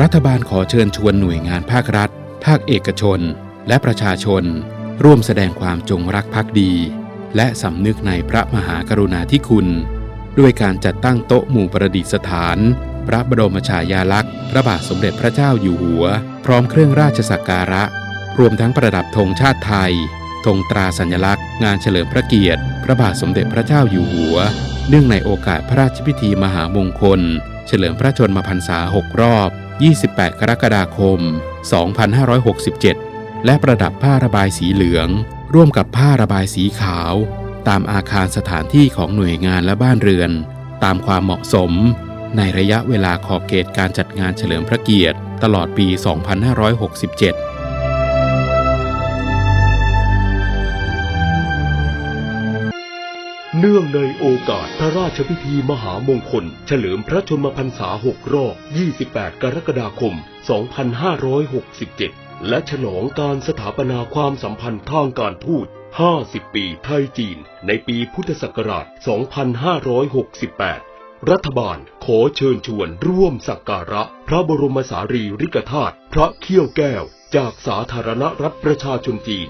รัฐบาลขอเชิญชวนหน่วยงานภาครัฐ ภาคเอกชน และประชาชน ร่วมแสดงความจงรักภักดี และสำนึกในพระมหากรุณาธิคุณ ด้วยการจัดตั้งโต๊ะหมู่ประดิษฐาน พระบรมฉายาลักษณ์ พระบาทสมเด็จพระเจ้าอยู่หัว พร้อมเครื่องราชสักการะ รวมทั้งประดับธงชาติไทยธงตราสัญลักษณ์ งานเฉลิมพระเกียรติ พระบาทสมเด็จพระเจ้าอยู่หัว เนื่องในโอกาสพระราชพิธีมหามงคล เฉลิมพระชนมพรรษา6รอบ 28 กรกฎาคม 2567 และประดับผ้าระบายสีเหลือง ร่วมกับผ้าระบายสีขาว ตามอาคารสถานที่ของหน่วยงานและบ้านเรือน ตามความเหมาะสม ในระยะเวลาขอบเขตการจัดงานเฉลิมพระเกียรติ ตลอดปี 2567 เนื่องในโอกาสพระราชพิธีมหามงคล เฉลิมพระชนมพรรษา 6 รอบ 28 กรกฎาคม 2567 และฉลองการสถาปนาความสัมพันธ์ทางการทูต 50 ปีไทยจีน ในปีพุทธศักราช 2568 รัฐบาลขอเชิญชวนร่วมสักการะ พระบรมสารีริกธาตุพระเขี้ยวแก้ว จากสาธารณรัฐประชาชนจีน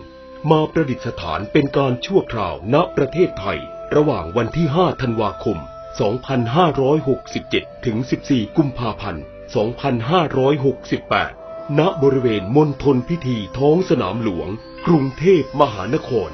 มาประดิษฐานเป็นการชั่วคราวณประเทศไทย ระหว่างวันที่ 5 ธันวาคม 2567 ถึง 14 กุมภาพันธ์ 2568 ณ บริเวณมณฑลพิธีท้องสนามหลวง กรุงเทพมหานคร